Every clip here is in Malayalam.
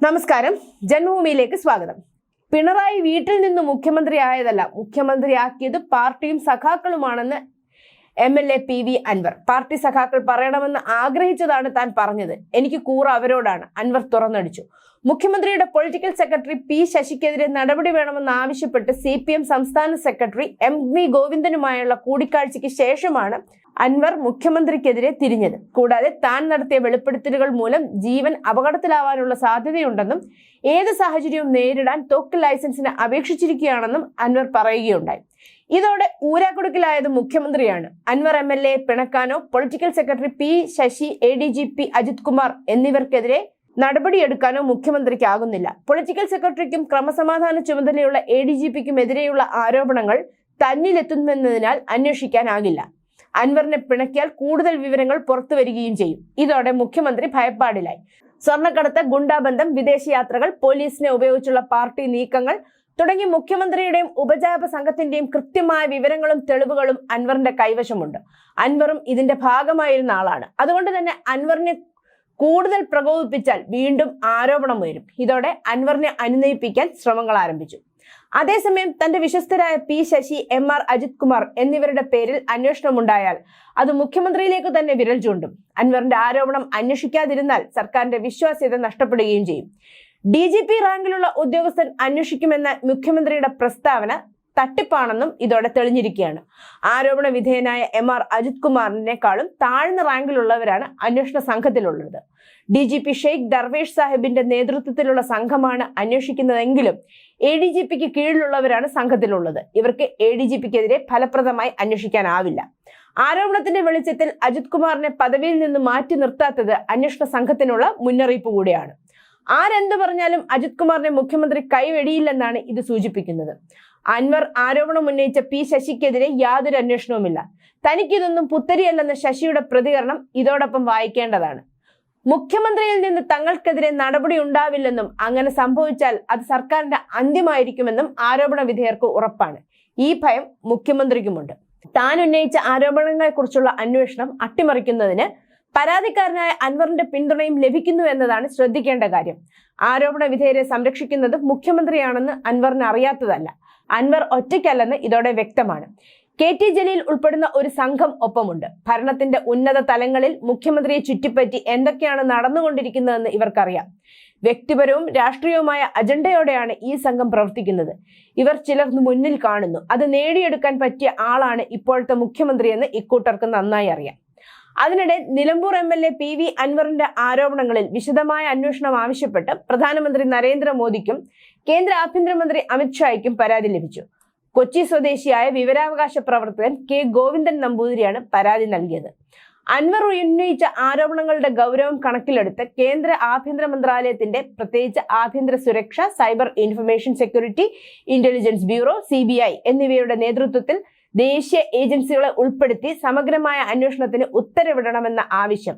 നമസ്കാരം. ജന്മഭൂമിയിലേക്ക് സ്വാഗതം. പിണറായി വീട്ടിൽ നിന്ന് മുഖ്യമന്ത്രിയായതല്ല മുഖ്യമന്ത്രിയാക്കിയത് പാർട്ടിയും സഖാക്കളുമാണെന്ന് M L A P V Anvar party സഖാക്കൾ പറയണമെന്ന് ആഗ്രഹിച്ചതാണ് താൻ പറഞ്ഞത്. എനിക്ക് കൂറ അവരോടാണ്. അൻവർ തുറന്നടിച്ചു. മുഖ്യമന്ത്രിയുടെ പൊളിറ്റിക്കൽ സെക്രട്ടറി പി ശശിക്കെതിരെ നടപടി വേണമെന്ന് ആവശ്യപ്പെട്ട് സി പി എം സംസ്ഥാന സെക്രട്ടറി എം വി ഗോവിന്ദനുമായുള്ള കൂടിക്കാഴ്ചയ്ക്ക് ശേഷമാണ് അൻവർ മുഖ്യമന്ത്രിക്കെതിരെ തിരിഞ്ഞത്. കൂടാതെ താൻ നടത്തിയ വെളിപ്പെടുത്തലുകൾ മൂലം ജീവൻ അപകടത്തിലാവാനുള്ള സാധ്യതയുണ്ടെന്നും ഏത് സാഹചര്യവും നേരിടാൻ തോക്ക് ലൈസൻസിന് അപേക്ഷിച്ചിരിക്കുകയാണെന്നും അൻവർ പറയുകയുണ്ടായി. ഇതോടെ ഊരാക്കുടുക്കിലായത് മുഖ്യമന്ത്രിയാണ്. Anvar M L A പിണക്കാനോ political secretary P Sasi A D G P Ajith Kumar എന്നിവർക്കെതിരെ നടപടിയെടുക്കാനോ മുഖ്യമന്ത്രിക്ക് ആകുന്നില്ല പൊളിറ്റിക്കൽ സെക്രട്ടറിക്കും ക്രമസമാധാന ചുമതലയുള്ള എ ഡി ജി പിക്കും എതിരെയുള്ള ആരോപണങ്ങൾ തന്നിലെത്തുമെന്നതിനാൽ അന്വേഷിക്കാനാകില്ല. അൻവറിനെ പിണക്കിയാൽ കൂടുതൽ വിവരങ്ങൾ പുറത്തു വരികയും ചെയ്യും. ഇതോടെ മുഖ്യമന്ത്രി ഭയപ്പാടിലായി. സ്വർണക്കടത്ത് ഗുണ്ടാബന്ധം വിദേശയാത്രകൾ പോലീസിനെ ഉപയോഗിച്ചുള്ള പാർട്ടി നീക്കങ്ങൾ തുടങ്ങി മുഖ്യമന്ത്രിയുടെയും ഉപജാപ സംഘത്തിന്റെയും കൃത്യമായ വിവരങ്ങളും തെളിവുകളും അൻവറിന്റെ കൈവശമുണ്ട്. അൻവറും ഇതിന്റെ ഭാഗമായിരുന്ന ആളാണ്. അതുകൊണ്ട് തന്നെ അൻവറിനെ കൂടുതൽ പ്രകോപിപ്പിച്ചാൽ വീണ്ടും ആരോപണം ഉയരും. ഇതോടെ അൻവറിനെ അനുനയിപ്പിക്കാൻ ശ്രമങ്ങൾ ആരംഭിച്ചു. അതേസമയം തന്റെ വിശ്വസ്തരായ P Sasi M R Ajith Kumar എന്നിവരുടെ പേരിൽ അന്വേഷണമുണ്ടായാൽ അത് മുഖ്യമന്ത്രിയിലേക്ക് തന്നെ വിരൽ ചൂണ്ടും. അൻവറിന്റെ ആരോപണം അന്വേഷിക്കാതിരുന്നാൽ സർക്കാരിന്റെ വിശ്വാസ്യത നഷ്ടപ്പെടുകയും ചെയ്യും. ഡി ജി പി റാങ്കിലുള്ള ഉദ്യോഗസ്ഥൻ അന്വേഷിക്കുമെന്ന മുഖ്യമന്ത്രിയുടെ പ്രസ്താവന തട്ടിപ്പാണെന്നും ഇതോടെ തെളിഞ്ഞിരിക്കുകയാണ്. ആരോപണ വിധേയനായ എം ആർ അജിത് കുമാറിനേക്കാളും താഴ്ന്ന റാങ്കിലുള്ളവരാണ് അന്വേഷണ സംഘത്തിലുള്ളത്. D G P Shaikh Darvesh സാഹിബിന്റെ നേതൃത്വത്തിലുള്ള സംഘമാണ് അന്വേഷിക്കുന്നതെങ്കിലും എ ഡി ജി പിക്ക് കീഴിലുള്ളവരാണ് സംഘത്തിലുള്ളത്. ഇവർക്ക് എ ഡി ജി പിക്കെതിരെ ഫലപ്രദമായി അന്വേഷിക്കാനാവില്ല. ആരോപണത്തിന്റെ വെളിച്ചത്തിൽ അജിത് കുമാറിനെ പദവിയിൽ നിന്ന് മാറ്റി നിർത്താത്തത് അന്വേഷണ സംഘത്തിനുള്ള മുന്നറിയിപ്പ് കൂടിയാണ്. ആരെന്ത് പറഞ്ഞാലും അജിത് കുമാറിനെ മുഖ്യമന്ത്രി കൈവെടിയില്ലെന്നാണ് ഇത് സൂചിപ്പിക്കുന്നത്. അൻവർ ആരോപണം ഉന്നയിച്ച പി ശശിക്കെതിരെ യാതൊരു അന്വേഷണവുമില്ല. തനിക്കിതൊന്നും പുത്തരിയല്ലെന്ന ശശിയുടെ പ്രതികരണം ഇതോടൊപ്പം വായിക്കേണ്ടതാണ്. മുഖ്യമന്ത്രിയിൽ നിന്ന് തങ്ങൾക്കെതിരെ നടപടി ഉണ്ടാവില്ലെന്നും അങ്ങനെ സംഭവിച്ചാൽ അത് സർക്കാരിന്റെ അന്ത്യമായിരിക്കുമെന്നും ആരോപണ വിധേയർക്ക് ഉറപ്പാണ്. ഈ ഭയം മുഖ്യമന്ത്രിക്കുമുണ്ട്. താൻ ഉന്നയിച്ച ആരോപണങ്ങളെക്കുറിച്ചുള്ള അന്വേഷണം അട്ടിമറിക്കുന്നതിന് പരാതിക്കാരനായ അൻവറിന്റെ പിന്തുണയും ലഭിക്കുന്നു എന്നതാണ് ശ്രദ്ധിക്കേണ്ട കാര്യം. ആരോപണ വിധേയരെ സംരക്ഷിക്കുന്നത് മുഖ്യമന്ത്രിയാണെന്ന് അൻവറിന് അറിയാത്തതല്ല. അൻവർ ഒറ്റയ്ക്കല്ലെന്ന് ഇതോടെ വ്യക്തമാണ്. കെ ടി ജലീൽ ഉൾപ്പെടുന്ന ഒരു സംഘം ഒപ്പമുണ്ട്. ഭരണത്തിന്റെ ഉന്നത തലങ്ങളിൽ മുഖ്യമന്ത്രിയെ ചുറ്റിപ്പറ്റി എന്തൊക്കെയാണ് നടന്നുകൊണ്ടിരിക്കുന്നതെന്ന് ഇവർക്കറിയാം. വ്യക്തിപരവും രാഷ്ട്രീയവുമായ അജണ്ടയോടെയാണ് ഈ സംഘം പ്രവർത്തിക്കുന്നത്. ഇവർ ചിലർ മുന്നിൽ കാണുന്നു. അത് നേടിയെടുക്കാൻ പറ്റിയ ആളാണ് ഇപ്പോഴത്തെ മുഖ്യമന്ത്രിയെന്ന് ഇക്കൂട്ടർക്ക് നന്നായി അറിയാം. അതിനിടെ Nilambur M L A P V അൻവറിന്റെ ആരോപണങ്ങളിൽ വിശദമായ അന്വേഷണം ആവശ്യപ്പെട്ട് പ്രധാനമന്ത്രി നരേന്ദ്രമോദിക്കും കേന്ദ്ര ആഭ്യന്തരമന്ത്രി അമിത്ഷായ്ക്കും പരാതി ലഭിച്ചു. കൊച്ചി സ്വദേശിയായ വിവരാവകാശ പ്രവർത്തകൻ കെ ഗോവിന്ദൻ നമ്പൂതിരിയാണ് പരാതി നൽകിയത്. അൻവർ ഉന്നയിച്ച ആരോപണങ്ങളുടെ ഗൗരവം കണക്കിലെടുത്ത് കേന്ദ്ര ആഭ്യന്തര മന്ത്രാലയത്തിന്റെ പ്രത്യേകിച്ച് ആഭ്യന്തര സുരക്ഷ cyber information security intelligence bureau C എന്നിവയുടെ നേതൃത്വത്തിൽ ദേശീയ ഏജൻസികളെ ഉൾപ്പെടുത്തി സമഗ്രമായ അന്വേഷണത്തിന് ഉത്തരവിടണമെന്ന ആവശ്യം.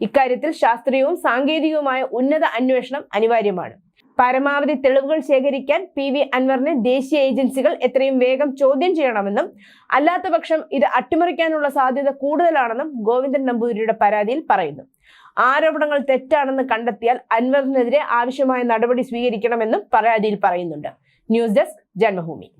ഇക്കാര്യത്തിൽ ശാസ്ത്രീയവും സാങ്കേതികവുമായ ഉന്നത അന്വേഷണം അനിവാര്യമാണ്. പരമാവധി തെളിവുകൾ ശേഖരിക്കാൻ പി വി അൻവറിനെ ദേശീയ ഏജൻസികൾ എത്രയും വേഗം ചോദ്യം ചെയ്യണമെന്നും അല്ലാത്തപക്ഷം ഇത് അട്ടിമറിക്കാനുള്ള സാധ്യത കൂടുതലാണെന്നും ഗോവിന്ദൻ നമ്പൂതിരിയുടെ പരാതിയിൽ പറയുന്നു. ആരോപണങ്ങൾ തെറ്റാണെന്ന് കണ്ടെത്തിയാൽ അൻവറിനെതിരെ ആവശ്യമായ നടപടി സ്വീകരിക്കണമെന്നും പരാതിയിൽ പറയുന്നുണ്ട്. News desk Janmabhumi.